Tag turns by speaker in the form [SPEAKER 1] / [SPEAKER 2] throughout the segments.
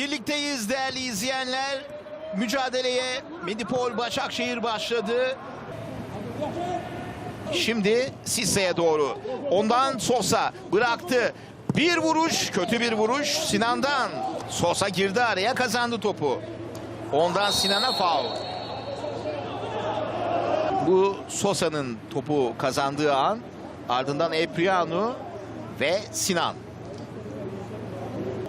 [SPEAKER 1] Birlikteyiz değerli izleyenler. Mücadeleye Medipol Başakşehir başladı. Şimdi Sisse'ye doğru. Ondan Sosa bıraktı. Bir vuruş, kötü bir vuruş Sinan'dan. Sosa girdi araya kazandı topu. Ondan Sinan'a faul. Bu Sosa'nın topu kazandığı an ardından Epriano ve Sinan.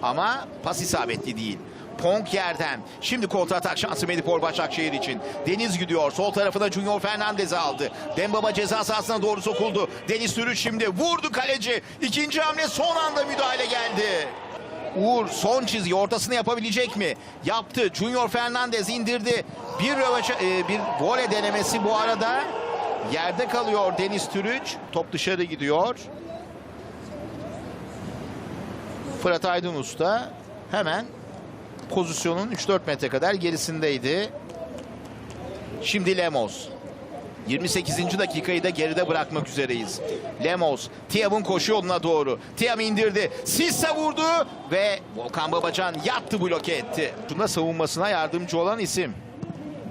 [SPEAKER 1] Ama pas isabetli değil. Ponk yerden. Şimdi kontra atak şansı Medipol Başakşehir için. Deniz gidiyor. Sol tarafına Junior Fernandez'i aldı. Dembaba ceza sahasına doğru sokuldu. Deniz Sürüş şimdi vurdu kaleci. İkinci hamle son anda müdahale geldi. Uğur son çizgi ortasını yapabilecek mi? Yaptı. Junior Fernandez indirdi. Bir rövaşa, e, bir voley denemesi bu arada. Yerde kalıyor Deniz Türüç. Top dışarı gidiyor. Fırat Aydın Usta hemen pozisyonun 3-4 metre kadar gerisindeydi. Şimdi Lemos. 28. dakikayı da geride bırakmak üzereyiz. Lemos, Tiam'ın koşu yoluna doğru. Tiam indirdi. Sisse vurdu ve Volkan Babacan yattı bloke etti. Şunda savunmasına yardımcı olan isim.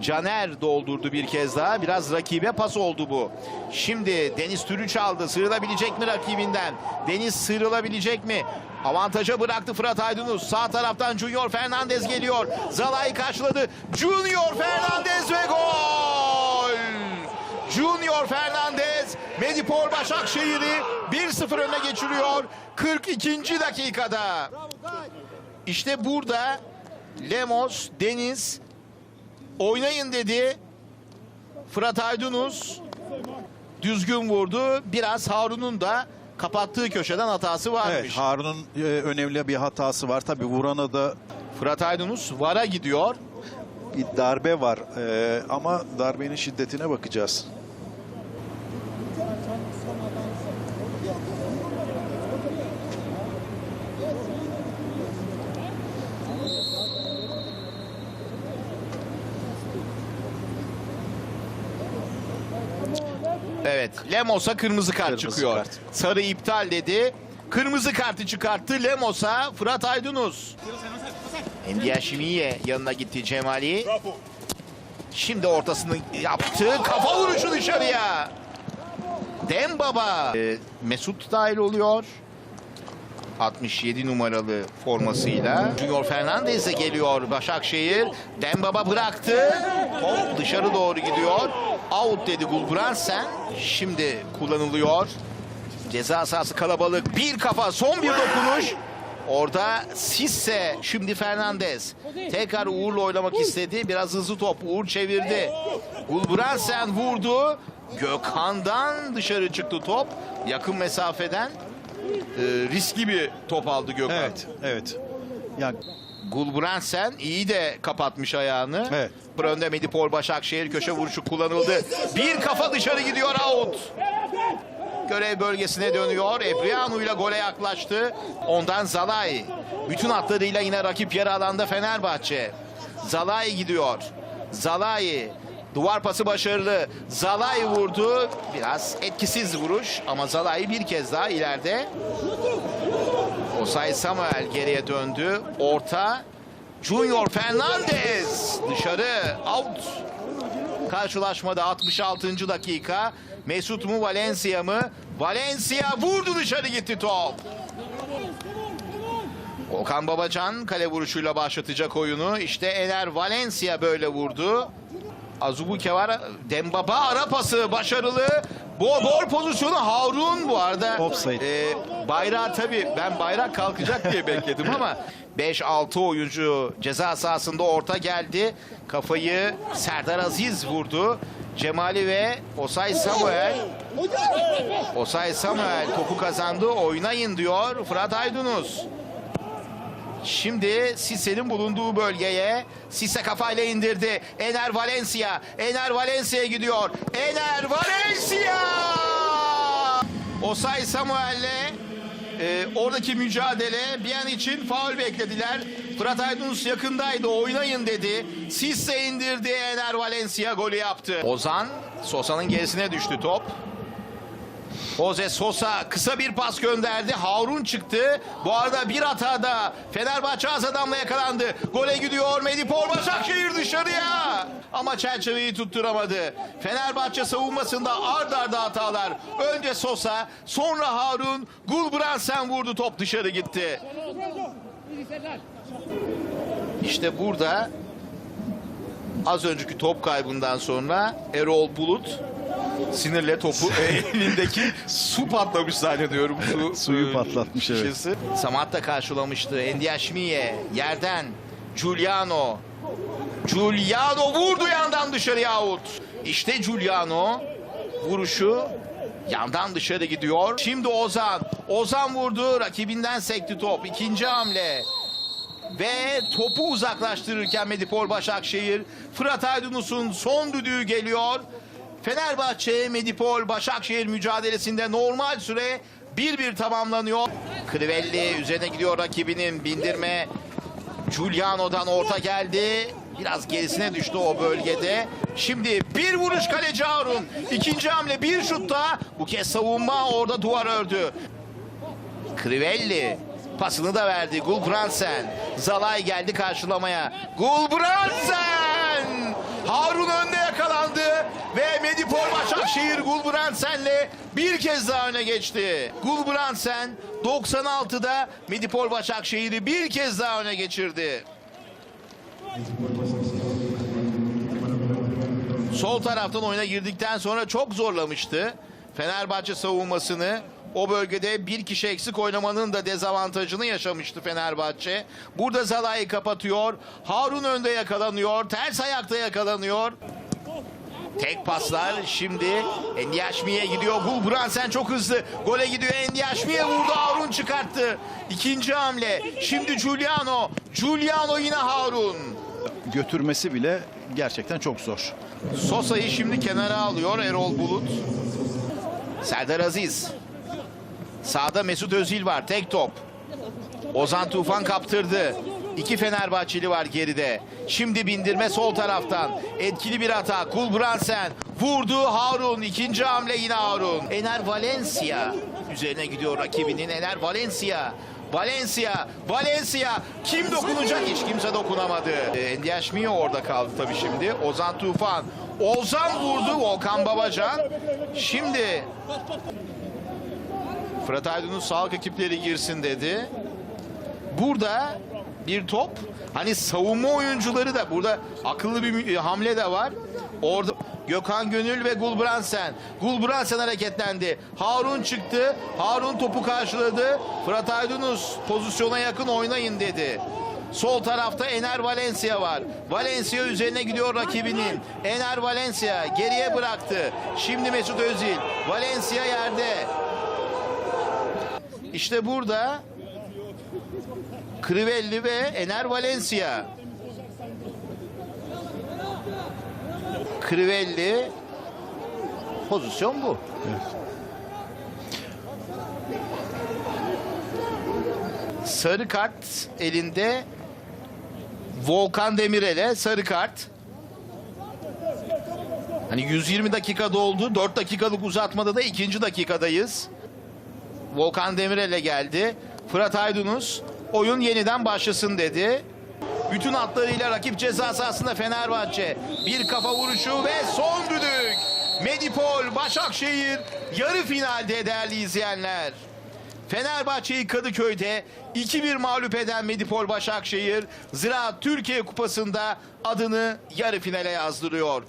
[SPEAKER 1] Caner doldurdu bir kez daha. Biraz rakibe pas oldu bu. Şimdi Deniz Türüç aldı. Sıyrılabilecek mi rakibinden? Deniz sıyrılabilecek mi? Avantaja bıraktı Fırat Aydınus. Sağ taraftan Junior Fernandez geliyor. Zalai karşıladı. Junior Fernandez ve gol! Junior Fernandez Medipol Başakşehir'i 1-0 öne geçiriyor 42. dakikada. İşte burada Lemos, Deniz oynayın dedi. Fırat Aydınus düzgün vurdu. Biraz Harun'un da kapattığı köşeden hatası varmış.
[SPEAKER 2] Evet, Harun'un e, önemli bir hatası var. Tabii vurana da
[SPEAKER 1] Fırat Aydınus VAR'a gidiyor.
[SPEAKER 2] bir darbe var. E, ama darbenin şiddetine bakacağız.
[SPEAKER 1] Evet. Lemos'a kırmızı kart
[SPEAKER 2] Kırmızı
[SPEAKER 1] çıkıyor.
[SPEAKER 2] kart.
[SPEAKER 1] Sarı iptal dedi. Kırmızı kartı çıkarttı Lemos'a Fırat Aydınus. Endiaşimiye yanına gitti Cemali. Şimdi ortasını yaptı. Kafa vuruşu dışarıya. Dembaba. Ee, Mesut dahil oluyor. 67 numaralı formasıyla. Junior Fernandez de geliyor Başakşehir. Dembaba bıraktı. Top dışarı doğru gidiyor. Out dedi Gulbrandsen. Şimdi kullanılıyor. Ceza sahası kalabalık. Bir kafa son bir dokunuş. Orada Sisse şimdi Fernandez. Tekrar Uğur'la oynamak istedi. Biraz hızlı top. Uğur çevirdi. Gulbrandsen vurdu. Gökhan'dan dışarı çıktı top. Yakın mesafeden. Ee, riskli bir top aldı Gökhan.
[SPEAKER 2] Evet, evet. Yani
[SPEAKER 1] Gulbrandsen iyi de kapatmış ayağını.
[SPEAKER 2] Evet.
[SPEAKER 1] Önde Medipol Başakşehir köşe vuruşu kullanıldı. Bir kafa dışarı gidiyor out. Görev bölgesine dönüyor. Ebriano ile gole yaklaştı. Ondan Zalai. Bütün hatlarıyla yine rakip yarı alanda Fenerbahçe. Zalai gidiyor. Zalai. Duvar pası başarılı. Zalai vurdu. Biraz etkisiz vuruş ama Zalai bir kez daha ileride. Osay Samuel geriye döndü. Orta. Junior Fernandez dışarı out. Karşılaşmada 66. dakika. Mesut mu Valencia mı? Valencia vurdu dışarı gitti top. Okan Babacan kale vuruşuyla başlatacak oyunu. İşte Ener Valencia böyle vurdu. Azubuke var. Dembaba ara pası başarılı. Bu gol pozisyonu Harun bu arada.
[SPEAKER 2] Offside.
[SPEAKER 1] E, bayrağı tabii ben bayrak kalkacak diye bekledim ama 5-6 oyuncu ceza sahasında orta geldi. Kafayı Serdar Aziz vurdu. Cemali ve Osay Samuel. Osay Samuel topu kazandı. Oynayın diyor Fırat Aydınus. Şimdi Sisse'nin bulunduğu bölgeye Sisse kafayla indirdi. Ener Valencia. Ener Valencia'ya gidiyor. Ener Valencia! Osay Samuel'le e, oradaki mücadele bir an için faul beklediler. Fırat Aydınus yakındaydı oynayın dedi. Sisse indirdi Ener Valencia golü yaptı. Ozan Sosa'nın gerisine düştü top. Jose Sosa kısa bir pas gönderdi. Harun çıktı. Bu arada bir hatada Fenerbahçe az adamla yakalandı. Gole gidiyor Medipol Başakşehir dışarıya. Ama çerçeveyi tutturamadı. Fenerbahçe savunmasında ard arda hatalar. Önce Sosa, sonra Harun, Gulbrandsen vurdu top dışarı gitti. İşte burada az önceki top kaybından sonra Erol Bulut sinirle topu elindeki su patlamış zannediyorum. Su,
[SPEAKER 2] Suyu
[SPEAKER 1] e,
[SPEAKER 2] patlatmış, evet.
[SPEAKER 1] şişesi. Samat da karşılamıştı. Endiaşmiye yerden Giuliano. Giuliano vurdu yandan dışarıya out. İşte Giuliano vuruşu yandan dışarı gidiyor. Şimdi Ozan. Ozan vurdu. Rakibinden sekti top. İkinci hamle. Ve topu uzaklaştırırken Medipol Başakşehir Fırat Aydınus'un son düdüğü geliyor. Fenerbahçe Medipol Başakşehir mücadelesinde normal süre 1-1 tamamlanıyor. Crivelli üzerine gidiyor rakibinin bindirme. Giuliano'dan orta geldi. Biraz gerisine düştü o bölgede. Şimdi bir vuruş kaleci Harun. İkinci hamle bir şutta. Bu kez savunma orada duvar ördü. Crivelli pasını da verdi. Gulbrandsen. Zalay geldi karşılamaya. Gulbrandsen! Harun önde yakalandı ve Medipol Başakşehir Gulbrandsen'le bir kez daha öne geçti. Gulbrandsen 96'da Medipol Başakşehir'i bir kez daha öne geçirdi. Sol taraftan oyuna girdikten sonra çok zorlamıştı. Fenerbahçe savunmasını o bölgede bir kişi eksik oynamanın da dezavantajını yaşamıştı Fenerbahçe. Burada Zalai kapatıyor. Harun önde yakalanıyor. Ters ayakta yakalanıyor. Tek paslar şimdi Endiaşmi'ye gidiyor. Gulbrandsen çok hızlı. Gole gidiyor Endiaşmi'ye vurdu. Harun çıkarttı. İkinci hamle. Şimdi Giuliano. Giuliano yine Harun.
[SPEAKER 2] Götürmesi bile gerçekten çok zor.
[SPEAKER 1] Sosa'yı şimdi kenara alıyor Erol Bulut. Serdar Aziz. Sağda Mesut Özil var. Tek top. Ozan Tufan kaptırdı. İki Fenerbahçeli var geride. Şimdi bindirme sol taraftan. Etkili bir hata. Kulbransen vurdu Harun. İkinci hamle yine Harun. Ener Valencia üzerine gidiyor rakibinin. Ener Valencia. Valencia, Valencia kim dokunacak? Hiç kimse dokunamadı. Ee, Endiaşmiye orada kaldı tabii şimdi. Ozan Tufan. Ozan vurdu Volkan Babacan. Şimdi Fırat Aydın'ın sağlık ekipleri girsin dedi. Burada bir top hani savunma oyuncuları da burada akıllı bir mü- hamle de var. Orada Gökhan Gönül ve Gulbrandsen. Gulbrandsen hareketlendi. Harun çıktı. Harun topu karşıladı. Fırat Aydınus pozisyona yakın oynayın dedi. Sol tarafta Ener Valencia var. Valencia üzerine gidiyor rakibinin. Ener Valencia geriye bıraktı. Şimdi Mesut Özil. Valencia yerde. İşte burada Crivelli ve Ener Valencia. Crivelli pozisyon bu. Sarı kart elinde Volkan Demirel'e sarı kart. Hani 120 dakika doldu. 4 dakikalık uzatmada da ikinci dakikadayız. Volkan Demirel'e geldi. Fırat Aydınus oyun yeniden başlasın dedi. Bütün hatlarıyla rakip ceza sahasında Fenerbahçe. Bir kafa vuruşu ve son düdük. Medipol Başakşehir yarı finalde değerli izleyenler. Fenerbahçe'yi Kadıköy'de 2-1 mağlup eden Medipol Başakşehir Ziraat Türkiye Kupası'nda adını yarı finale yazdırıyor.